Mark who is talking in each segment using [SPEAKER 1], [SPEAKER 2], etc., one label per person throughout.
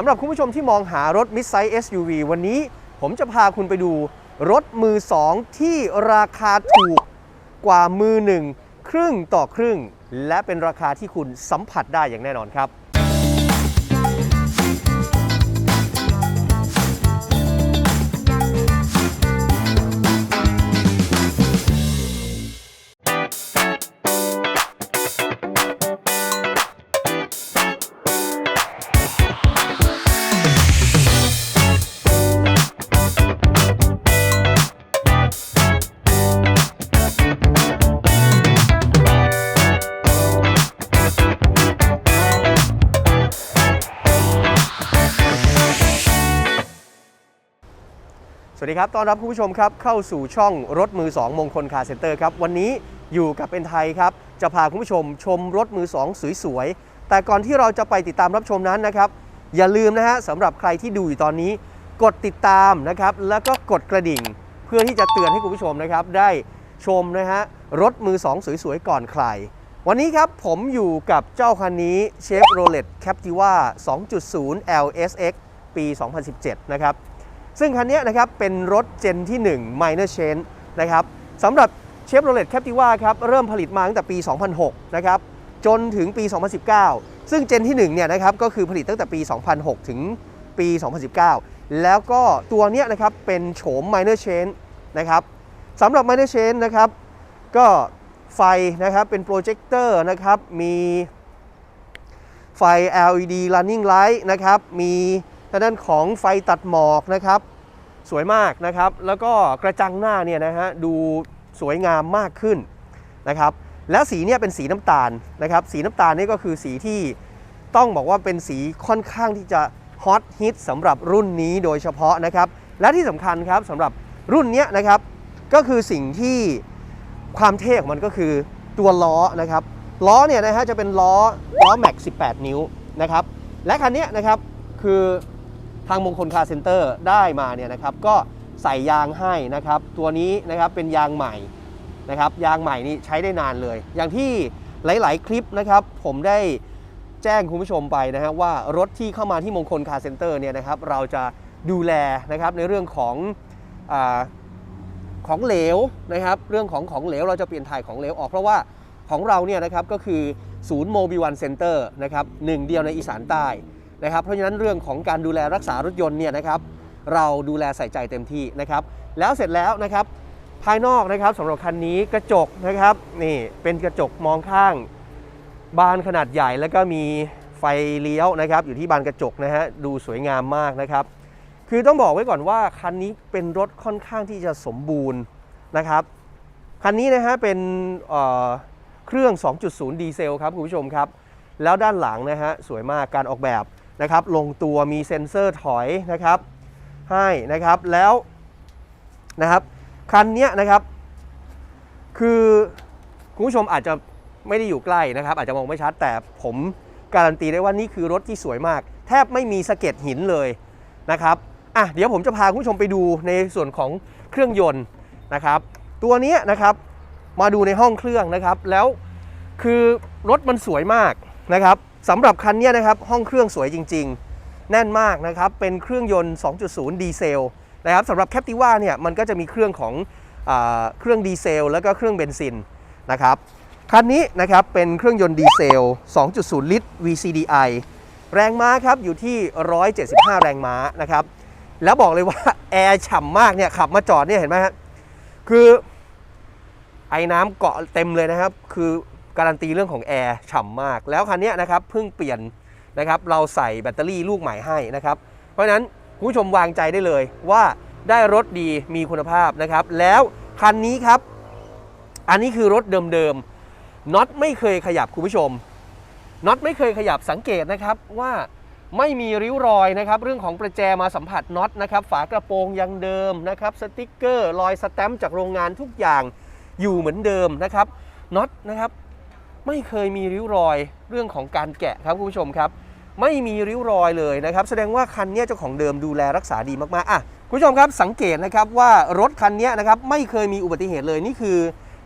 [SPEAKER 1] สำหรับคุณผู้ชมที่มองหารถ mid size SUV วันนี้ผมจะพาคุณไปดูรถมือ 2 ที่ราคาถูกกว่ามือหนึ่งครึ่งต่อครึ่ง และเป็นราคาที่คุณสัมผัสได้อย่างแน่นอนครับ สดีครับ ต้อนรับคุณผู้ชมครับ เข้าสู่ช่องรถมือ 2 มงคลคาร์เซ็นเตอร์ครับ วันนี้อยู่กับเป็นไทยครับ จะพาคุณผู้ชมชมรถมือ 2 สวยๆ แต่ก่อนที่เราจะไปติดตามรับชมนั้นนะครับ อย่าลืมนะฮะสำหรับใครที่ดูอยู่ตอนนี้ กดติดตามนะครับ แล้วก็กดกระดิ่ง เพื่อที่จะเตือนให้คุณผู้ชมนะครับ ได้ชมนะฮะรถมือ 2 สวยๆ ก่อนใคร วันนี้ครับผมอยู่กับเจ้าคันนี้เชฟโรเลตแคปติว่า2.0 LSX ปี 2017 นะครับ ซึ่งคันนี้นะครับเป็นรถเจนที่ 1 Minor Change นะครับสำหรับเชฟโรเลตแคปติว่าครับเริ่มผลิตมาตั้งแต่ปี 2006 นะครับจนถึงปี 2019 ซึ่งเจนที่1เนี่ยนะครับก็คือผลิตตั้งแต่ปี 2006 ถึงปี 2019 แล้วก็ตัวเนี้ยนะครับเป็นโฉม Minor Change นะครับสำหรับ Minor Change นะครับก็ไฟนะครับเป็นโปรเจคเตอร์นะครับมีไฟ LED running light นะครับมี ทางด้านของไฟตัดหมอกนะครับ สวยมากนะครับ แล้วก็กระจังหน้าเนี่ยนะฮะดูสวยงามมากขึ้นนะครับ แล้วสีเนี่ยเป็นสีน้ำตาลนะครับ สีน้ำตาลนี่ก็คือสีที่ต้องบอกว่าเป็นสีค่อนข้างที่จะฮอตฮิตสำหรับรุ่นนี้โดยเฉพาะนะครับ และที่สำคัญครับสำหรับรุ่นเนี้ยนะครับ ก็คือสิ่งที่ความเท่ของมันก็คือตัวล้อนะครับ ล้อเนี่ยนะฮะจะเป็นล้อล้อแม็ก 18 นิ้วนะครับ และคันเนี้ยนะครับคือ ทางมงคลคาร์เซ็นเตอร์ได้มาเนี่ยนะครับก็ใส่ยางให้นะครับตัวนี้นะครับเป็นยางใหม่นะครับยางใหม่นี่ใช้ได้นานเลย อย่างที่หลาย ๆ คลิปนะครับผมได้แจ้งคุณผู้ชมไปนะฮะว่ารถที่เข้ามาที่มงคลคาร์เซ็นเตอร์เนี่ยนะครับเราจะดูแลนะครับในเรื่องของอของเหลวนะครับเรื่องของของเหลวเราจะเปลี่ยนถ่ายของเหลวออกเพราะว่าของเราเนี่ยนะครับก็คือศูนย์โมบิวันเซ็นเตอร์นะครับหนึ่งเดียวในอีสานใต้ นะครับ เพราะฉะนั้นเรื่องของการดูแลรักษารถยนต์เนี่ยนะครับเราดูแลใส่ใจเต็มที่นะครับ แล้วเสร็จแล้วนะครับ ภายนอกนะครับสำหรับคันนี้กระจกนะครับนี่เป็นกระจกมองข้าง บานขนาดใหญ่แล้วก็มีไฟเลี้ยวนะครับ อยู่ที่บานกระจกนะฮะดูสวยงามมากนะครับ คือต้องบอกไว้ก่อนว่าคันนี้เป็นรถค่อนข้างที่จะสมบูรณ์นะครับคันนี้นะฮะเป็นเอ่อเครื่อง 2.0 ดีเซลครับคุณผู้ชมครับ แล้วด้านหลังนะฮะสวยมากการออกแบบ นะครับลงตัวมีเซ็นเซอร์ถอยนะครับให้นะครับแล้วนะครับคันเนี้ยนะครับ คือคุณผู้ชมอาจจะไม่ได้อยู่ใกล้นะครับ อาจจะมองไม่ชัดแต่ผมการันตีได้ว่านี่คือรถที่สวยมาก แทบไม่มีสะเก็ดหินเลยนะครับอะเดี๋ยวผมจะพาคุณผู้ชมไปดูในส่วนของเครื่องยนต์นะครับ ตัวเนี้ยนะครับมาดูในห้องเครื่องนะครับ แล้วคือรถมันสวยมากนะครับ สำหรับคันนี้นะครับห้องเครื่องสวยจริง ๆ แน่นมากนะครับเป็นเครื่องยนต์ 2.0 ดีเซลนะครับสำหรับแคปติว่าเนี่ยมันก็จะมีเครื่องของอเครื่องดีเซลแล้วก็เครื่องเบนซินนะครับคันนี้นะครับเป็นเครื่องยนต์ดีเซล 2.0 ลิตร VCDI แรงม้าครับอยู่ที่ 175 แรงม้านะครับแล้วบอกเลยว่าแอร์ฉ่ำมากเนี่ยขับมาจอดเนี่ยเห็นไหมฮะคือไอ้น้ำเกาะเต็มเลยนะครับ คือ การันตีเรื่องของแอร์ฉ่ำมาก แล้วคันนี้นะครับเพิ่งเปลี่ยนนะครับเราใส่แบตเตอรี่ลูกใหม่ให้นะครับ เพราะฉะนั้นคุณผู้ชมวางใจได้เลยว่าได้รถดีมีคุณภาพนะครับ แล้วคันนี้ครับ อันนี้คือรถเดิมๆน็อตไม่เคยขยับคุณผู้ชมน็อตไม่เคยขยับสังเกตนะครับว่าไม่มีริ้วรอยนะครับเรื่องของประแจมาสัมผัสน็อตนะครับฝากระโปรงยังเดิมนะครับสติกเกอร์รอยสแตมป์จากโรงงานทุกอย่างอยู่เหมือนเดิมนะครับน็อตนะครับ ไม่เคยมีริ้วรอยเรื่องของการแกะครับคุณผู้ชมครับ ไม่มีริ้วรอยเลยนะครับ แสดงว่าคันนี้เจ้าของเดิมดูแลรักษาดีมากๆอะคุณผู้ชมครับสังเกตนะครับว่ารถคันนี้นะครับไม่เคยมีอุบัติเหตุเลยนี่คือ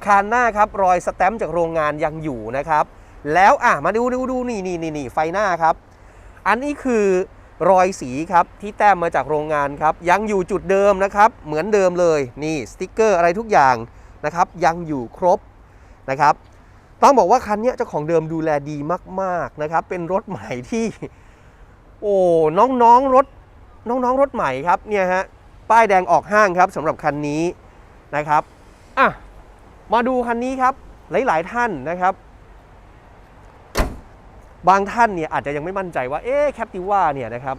[SPEAKER 1] คานหน้าครับรอยสแตมป์จากโรงงานยังอยู่นะครับ แล้วอะมาดูดูดูนี่นี่นี่นี่ไฟหน้าครับ อันนี้คือรอยสีครับที่แต้มมาจากโรงงานครับ ยังอยู่จุดเดิมนะครับ เหมือนเดิมเลยนี่สติกเกอร์อะไรทุกอย่างนะครับ ยังอยู่ครบนะครับ ต้องบอกว่าคันนี้เจ้าของเดิมดูแลดีมาก ๆนะครับ เป็นรถใหม่ที่ โอ้น้องๆรถน้องๆรถใหม่ครับเนี่ยฮะป้ายแดงออกห้างครับสำหรับคันนี้นะครับอะมาดูคันนี้ครับหลาย ๆ ท่านนะครับ บางท่านเนี่ยอาจจะยังไม่มั่นใจว่าเอ๊แคปติว่าเนี่ยนะครับ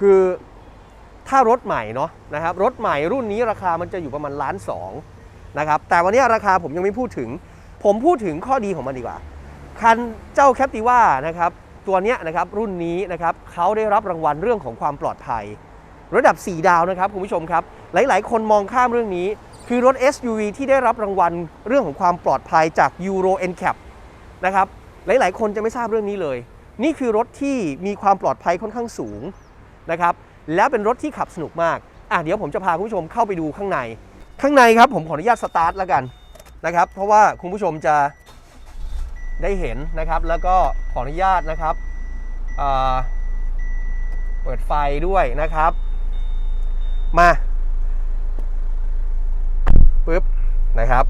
[SPEAKER 1] คือถ้ารถใหม่เนาะนะครับรถใหม่รุ่นนี้ราคามันจะอยู่ประมาณล้านสองนะครับแต่วันนี้ราคาผมยังไม่พูดถึง ผมพูดถึงข้อดีของมันดีกว่า คันเจ้าแคปติว่านะครับตัวนี้นะครับรุ่นนี้นะครับเขาได้รับรางวัลเรื่องของความปลอดภัย ระดับ 4 ดาวนะครับคุณผู้ชมครับ หลาย ๆ คนมองข้ามเรื่องนี้ คือรถ SUV ที่ได้รับรางวัลเรื่องของความปลอดภัยจาก Euro NCAP นะครับหลาย ๆ คนจะไม่ทราบเรื่องนี้เลย นี่คือรถที่มีความปลอดภัยค่อนข้างสูงนะครับแล้วเป็นรถที่ขับสนุกมากอะเดี๋ยวผมจะพาคุณผู้ชมเข้าไปดูข้างใน ข้างในครับผมขออนุญาตสตาร์ทแล้วกัน นะครับ เพราะว่าคุณผู้ชมจะได้เห็นนะครับ แล้วก็ขออนุญาตนะครับเปิดไฟด้วยนะครับ มาปึ๊บนะครับ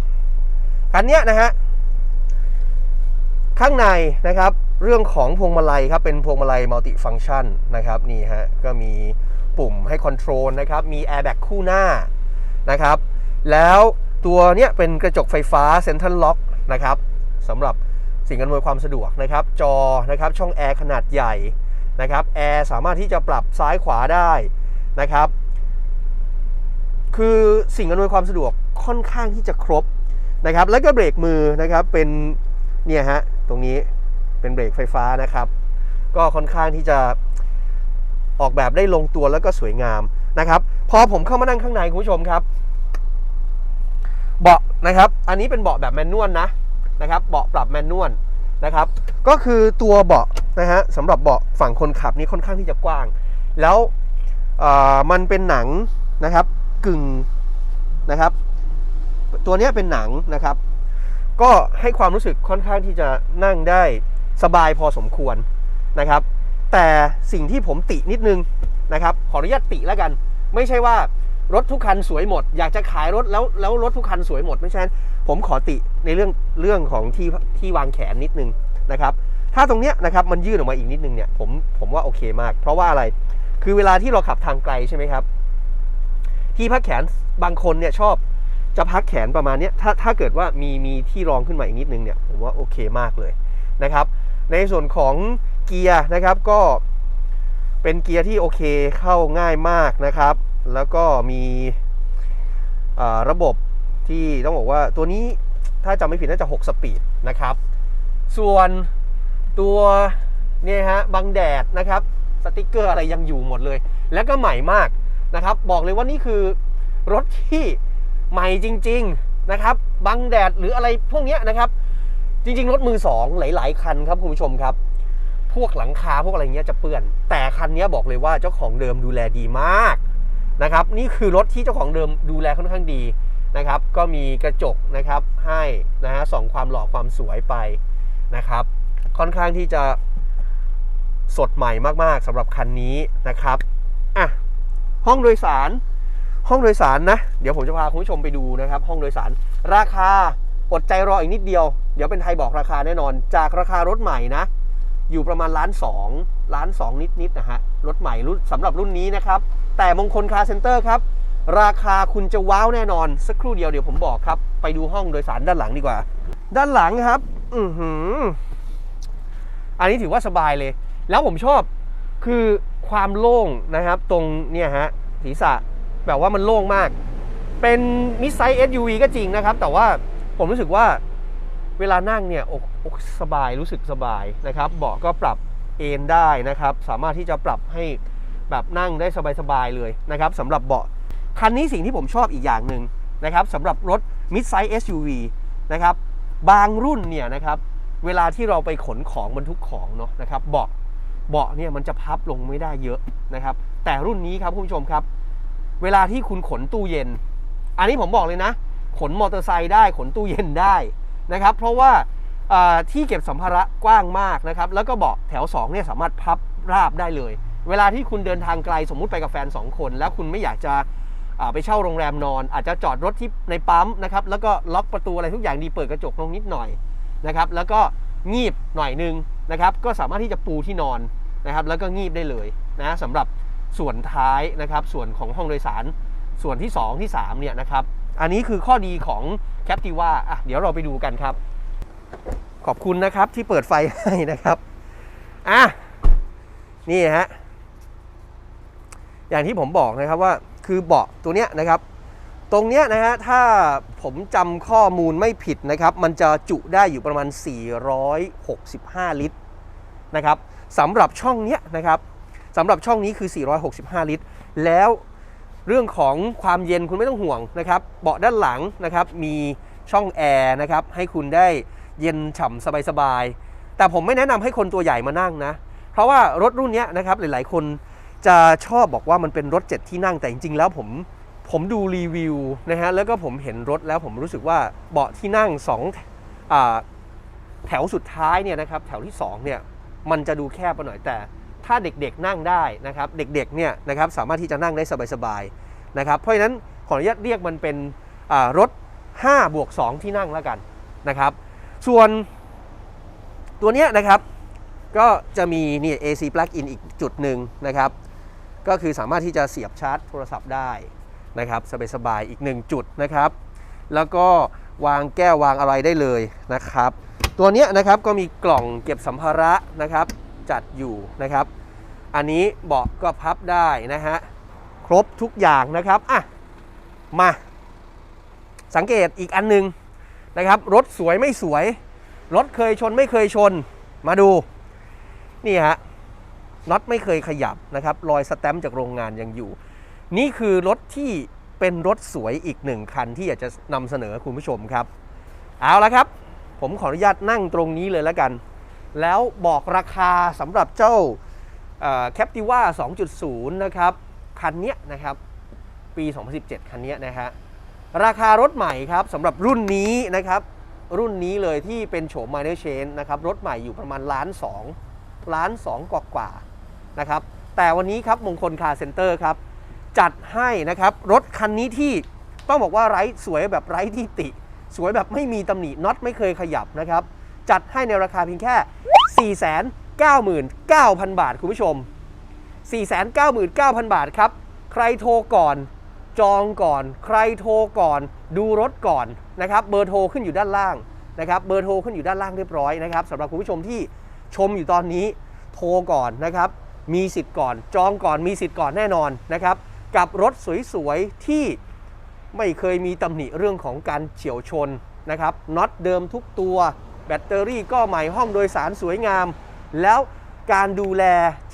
[SPEAKER 1] คันนี้นะฮะข้างในนะครับ เรื่องของพวงมาลัยครับเป็นพวงมาลัยมัลติฟังชันนะครับนี่ฮะก็มีปุ่มให้คอนโทรลนะครับ มีแอร์แบ็กคู่หน้านะครับ แล้ว ตัวเนี้ยเป็นกระจกไฟฟ้าเซ็นทรัลล็อกนะครับสำหรับสิ่งอำนวยความสะดวกนะครับ จอนะครับช่องแอร์ขนาดใหญ่นะครับแอร์สามารถที่จะปรับซ้ายขวาได้นะครับ คือสิ่งอำนวยความสะดวกค่อนข้างที่จะครบนะครับ แล้วก็เบรกมือนะครับเป็นเนี่ยฮะตรงนี้เป็นเบรกไฟฟ้านะครับ ก็ค่อนข้างที่จะออกแบบได้ลงตัวแล้วก็สวยงามนะครับ พอผมเข้ามานั่งข้างในคุณผู้ชมครับ เบาะนะครับ อันนี้เป็นเบาะแบบแมนนวลนะนะครับ เบาะปรับแมนนวลนะครับ ก็คือตัวเบาะนะฮะสำหรับเบาะฝั่งคนขับนี่ค่อนข้างที่จะกว้าง แล้วมันเป็นหนังนะครับกึ่งนะครับ ตัวนี้เป็นหนังนะครับ ก็ให้ความรู้สึกค่อนข้างที่จะนั่งได้สบายพอสมควรนะครับ แต่สิ่งที่ผมตินิดนึงนะครับ ขออนุญาตติแล้วกัน ไม่ใช่ว่า รถทุกคันสวยหมด อยากจะขายรถแล้วแล้วรถทุกคันสวยหมดไม่ใช่ผมขอติในเรื่องเรื่องของที่ที่วางแขนนิดนึงนะครับ ถ้าตรงเนี้ยนะครับมันยื่นออกมาอีกนิดนึงเนี่ยผมผมว่าโอเคมาก เพราะว่าอะไรคือเวลาที่เราขับทางไกลใช่ไหมครับ ที่พักแขนบางคนเนี่ยชอบจะพักแขนประมาณเนี้ยถ้าถ้าเกิดว่ามีมีที่รองขึ้นมาอีกนิดนึงเนี่ยผมว่าโอเคมากเลยนะครับ ในส่วนของเกียร์นะครับก็เป็นเกียร์ที่โอเคเข้าง่ายมากนะครับ แล้วก็มีระบบที่ต้องบอกว่าตัวนี้ถ้าจำไม่ผิดน่าจะ 6 สปีดนะครับ ส่วนตัวเนี่ยฮะบังแดดนะครับสติกเกอร์อะไรยังอยู่หมดเลย แล้วก็ใหม่มากนะครับ บอกเลยว่านี่คือรถที่ใหม่จริง ๆนะครับบังแดดหรืออะไรพวกนี้นะครับ จริง ๆ รถมือสองหลาย ๆ คันครับคุณผู้ชมครับ พวกหลังคาพวกอะไรเงี้ยจะเปื้อน แต่คันนี้บอกเลยว่าเจ้าของเดิมดูแลดีมาก นะครับนี่คือรถที่เจ้าของเดิมดูแลค่อนข้างดีนะครับ ก็มีกระจกนะครับให้นะฮะส่องความหล่อความสวยไปนะครับ ค่อนข้างที่จะสดใหม่มากๆสำหรับคันนี้นะครับอะห้องโดยสารห้องโดยสารนะ เดี๋ยวผมจะพาคุณผู้ชมไปดูนะครับ ห้องโดยสาร ราคาอดใจรออีกนิดเดียว เดี๋ยวเป็นไทยบอกราคาแน่นอน จากราคารถใหม่นะ อยู่ประมาณล้านสองล้านสองนิดๆนะฮะรถใหม่รุ่นสำหรับรุ่นนี้นะครับ แต่มงคลคาร์เซ็นเตอร์ครับ ราคาคุณจะว้าวแน่นอน สักครู่เดียวเดี๋ยวผมบอกครับ ไปดูห้องโดยสารด้านหลังดีกว่า ด้านหลังครับ อือหือ อันนี้ถือว่าสบายเลย แล้วผมชอบคือความโล่งนะครับ ตรงเนี่ยฮะศีรษะแบบว่ามันโล่งมาก เป็นมิดไซส์ SUV ก็จริงนะครับ แต่ว่าผมรู้สึกว่าเวลานั่งเนี่ยอกอกสบายรู้สึกสบายนะครับ เบาะก็ปรับเอนได้นะครับ สามารถที่จะปรับให้ แบบนั่งได้สบายๆเลยนะครับสำหรับเบาะคันนี้สิ่งที่ผมชอบอีกอย่างหนึ่งนะครับสำหรับรถ mid size SUV นะครับบางรุ่นเนี่ยนะครับเวลาที่เราไปขนของบรรทุกของเนาะนะครับเบาะเบาะเนี่ยมันจะพับลงไม่ได้เยอะนะครับ แต่รุ่นนี้ครับคุณผู้ชมครับ เวลาที่คุณขนตู้เย็น อันนี้ผมบอกเลยนะ ขนมอเตอร์ไซค์ได้ขนตู้เย็นได้นะครับ เพราะว่าที่เก็บสัมภาระกว้างมากนะครับ แล้วก็เบาะแถว2เนี่ยสามารถพับราบได้เลย เวลาที่คุณเดินทางไกลสมมุติไปกับแฟน 2 คน แล้วคุณไม่อยากจะไปเช่าโรงแรมนอน อาจจะจอดรถที่ในปั๊มนะครับแล้วก็ล็อกประตูอะไรทุกอย่างดีเปิดกระจกลงนิดหน่อยนะครับแล้วก็งีบหน่อยนึงนะครับก็สามารถที่จะปูที่นอนนะครับแล้วก็งีบได้เลยนะสำหรับส่วนท้ายนะครับส่วนของห้องโดยสารส่วนที่ 2 ที่3เนี่ยนะครับอันนี้คือข้อดีของ Captiva อะเดี๋ยวเราไปดูกันครับ ขอบคุณนะครับที่เปิดไฟให้นะครับอะนี่ฮะ อย่างที่ผมบอกนะครับว่าคือเบาะตัวเนี้ยนะครับ ตรงเนี้ยนะฮะถ้าผมจำข้อมูลไม่ผิดนะครับ มันจะจุได้อยู่ประมาณ 465 ลิตรนะครับสำหรับช่องเนี้ยนะครับสำหรับช่องนี้คือ 465 ลิตร แล้วเรื่องของความเย็นคุณไม่ต้องห่วงนะครับ เบาะด้านหลังนะครับมีช่องแอร์นะครับให้คุณได้เย็นฉ่ำสบายๆ แต่ผมไม่แนะนำให้คนตัวใหญ่มานั่งนะ เพราะว่ารถรุ่นเนี้ยนะครับหลายๆ คน จะชอบบอกว่ามันเป็นรถ 7 ที่นั่งแต่จริงๆ แล้วผมผมดูรีวิวนะฮะแล้วก็ผมเห็นรถแล้วผมรู้สึกว่าเบาะที่นั่ง2อ่าแถวสุดท้ายเนี่ยนะครับแถวที่2เนี่ยมันจะดูแคบไปหน่อยแต่ ถ้าเด็กๆนั่งได้นะครับเด็กๆเนี่ยนะครับสามารถที่จะนั่งได้สบายๆนะครับเพราะฉะนั้นขออนุญาตเรียกมันเป็นรถ5บวก2ที่นั่งแล้วกันนะครับ ส่วนตัวเนี้ยนะครับก็จะมีนี่ AC plug in อีกจุดหนึ่งนะครับ ก็คือสามารถที่จะเสียบชาร์จโทรศัพท์ได้นะครับสบายๆอีกหนึ่งจุดนะครับ แล้วก็วางแก้ววางอะไรได้เลยนะครับ ตัวนี้นะครับก็มีกล่องเก็บสัมภาระนะครับ จัดอยู่นะครับ อันนี้เบาะก็พับได้นะฮะครบทุกอย่างนะครับอะมาสังเกตอีกอันหนึงนะครับ รถสวยไม่สวย รถเคยชนไม่เคยชนมาดู นี่ฮะ น็อตไม่เคยขยับนะครับ รอยสแตมป์จากโรงงานยังอยู่ นี่คือรถที่เป็นรถสวยอีกหนึ่งคันที่อยากจะนำเสนอคุณผู้ชมครับ เอาละครับ ผมขออนุญาตนั่งตรงนี้เลยแล้วกัน แล้วบอกราคาสำหรับเจ้าแคปติว่า2.0 นะครับ คันเนี้ยนะครับ ปี 2017 คันเนี้ยนะฮะราคารถใหม่ครับสำหรับรุ่นนี้นะครับ รุ่นนี้เลยที่เป็นโฉม minor change นะครับ รถใหม่อยู่ประมาณล้านสองล้านสองกว่ากว่า นะครับ แต่วันนี้ครับมงคลคาร์เซ็นเตอร์ครับจัดให้นะครับรถคันนี้ที่ต้องบอกว่าไร้สวยแบบไร้ที่ติ สวยแบบไม่มีตำหนิน็อตไม่เคยขยับนะครับ จัดให้ในราคาเพียงแค่ 499,000 บาทคุณผู้ชม 499,000 บาทครับ ใครโทรก่อน จองก่อน ใครโทรก่อน ดูรถก่อนนะครับ เบอร์โทรขึ้นอยู่ด้านล่างนะครับ เบอร์โทรขึ้นอยู่ด้านล่างเรียบร้อยนะครับสำหรับคุณผู้ชมที่ชมอยู่ตอนนี้โทรก่อนนะครับ มีสิทธิ์ก่อน จองก่อนมีสิทธิ์ก่อนแน่นอนนะครับ กับรถสวยๆ ที่ไม่เคยมีตำหนิเรื่องของการเฉียวชนนะครับน็อตเดิมทุกตัว แบตเตอรี่ก็ใหม่ห้องโดยสารสวยงาม แล้วการดูแล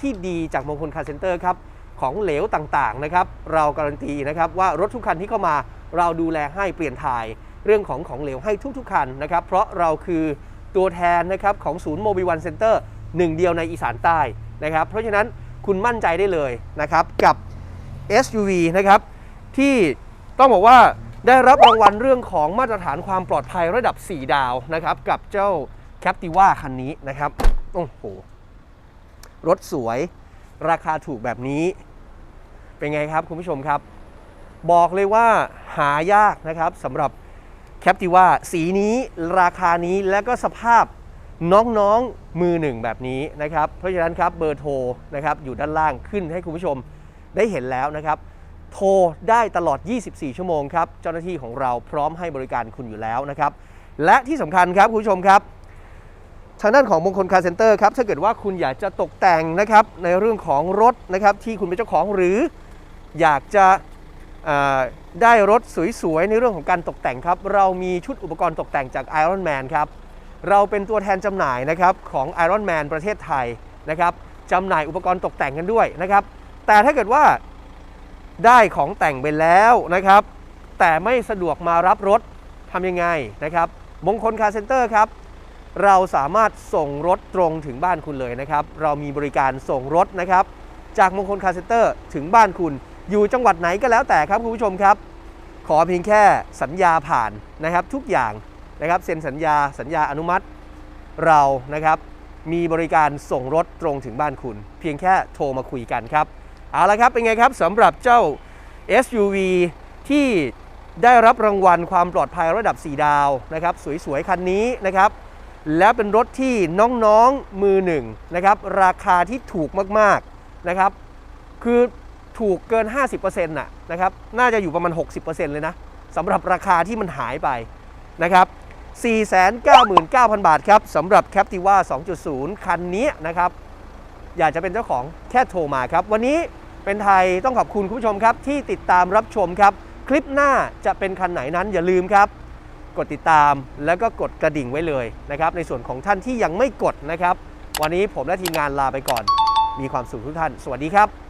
[SPEAKER 1] ที่ดีจากมงคลคาร์เซ็นเตอร์ครับของเหลวต่างๆนะครับเราการันตีนะครับว่ารถทุกคันที่เข้ามาเราดูแลให้เปลี่ยนถ่าย เรื่องของของเหลวให้ทุกๆคันนะครับเพราะเราคือตัวแทนนะครับของศูนย์โมบิวันเซ็นเตอร์หนึ่งเดียวในอีสานใต้ นะครับ เพราะฉะนั้นคุณมั่นใจได้เลยนะครับกับ SUV นะครับที่ต้องบอกว่าได้รับรางวัลเรื่องของมาตรฐานความปลอดภัยระดับ 4 ดาวนะครับกับเจ้า Captiva คันนี้นะครับโอ้โหรถสวยราคาถูกแบบนี้ เป็นไงครับคุณผู้ชมครับ บอกเลยว่าหายากนะครับสำหรับ Captiva สีนี้ราคานี้และก็สภาพ น้องๆมือหนึ่งแบบนี้นะครับ เพราะฉะนั้นครับเบอร์โทรนะครับอยู่ด้านล่างขึ้นให้คุณผู้ชมได้เห็นแล้วนะครับ โทรได้ตลอด 24 ชั่วโมงครับ เจ้าหน้าที่ของเราพร้อมให้บริการคุณอยู่แล้วนะครับ และที่สำคัญครับคุณผู้ชมครับ ทางด้านของมงคลคาร์เซ็นเตอร์ครับถ้าเกิดว่าคุณอยากจะตกแต่งนะครับในเรื่องของรถนะครับที่คุณเป็นเจ้าของหรืออยากจะได้รถสวยๆ ในเรื่องของการตกแต่งครับ เรามีชุดอุปกรณ์ตกแต่งจาก Iron Man ครับ เราเป็นตัวแทนจำหน่ายนะครับของ Iron Man ประเทศไทยนะครับจำหน่ายอุปกรณ์ตกแต่งกันด้วยนะครับ แต่ถ้าเกิดว่าได้ของแต่งไปแล้วนะครับ แต่ไม่สะดวกมารับรถทำยังไงนะครับ มงคลคาร์เซ็นเตอร์ครับ เราสามารถส่งรถตรงถึงบ้านคุณเลยนะครับ เรามีบริการส่งรถนะครับ จากมงคลคาร์เซ็นเตอร์ถึงบ้านคุณ อยู่จังหวัดไหนก็แล้วแต่ครับคุณผู้ชมครับ ขอเพียงแค่สัญญาผ่านนะครับทุกอย่าง นะครับเซ็นสัญญาสัญญาอนุมัติเรานะครับมีบริการส่งรถตรงถึงบ้านคุณ เพียงแค่โทรมาคุยกันครับ เอาละครับเป็นไงครับสำหรับเจ้า SUV ที่ได้รับรางวัลความปลอดภัยระดับ 4 ดาวนะครับสวยๆ คันนี้นะครับ และเป็นรถที่น้องๆมือหนึ่งนะครับราคาที่ถูกมากๆนะครับ คือถูกเกิน 50%น่ะนะครับน่าจะอยู่ประมาณ 60%เลยนะสำหรับราคาที่มันหายไปนะครับ 499,000 บาทครับสำหรับ Captiva 2.0 คันนี้นะครับ อยากจะเป็นเจ้าของแค่โทรมาครับ วันนี้เป็นไทยต้องขอบคุณคุณผู้ชมครับ ที่ติดตามรับชมครับ คลิปหน้าจะเป็นคันไหนนั้นอย่าลืมครับ กดติดตามแล้วก็กดกระดิ่งไว้เลยนะครับ ในส่วนของท่านที่ยังไม่กดนะครับ วันนี้ผมและทีมงานลาไปก่อน มีความสุขทุกท่าน สวัสดีครับ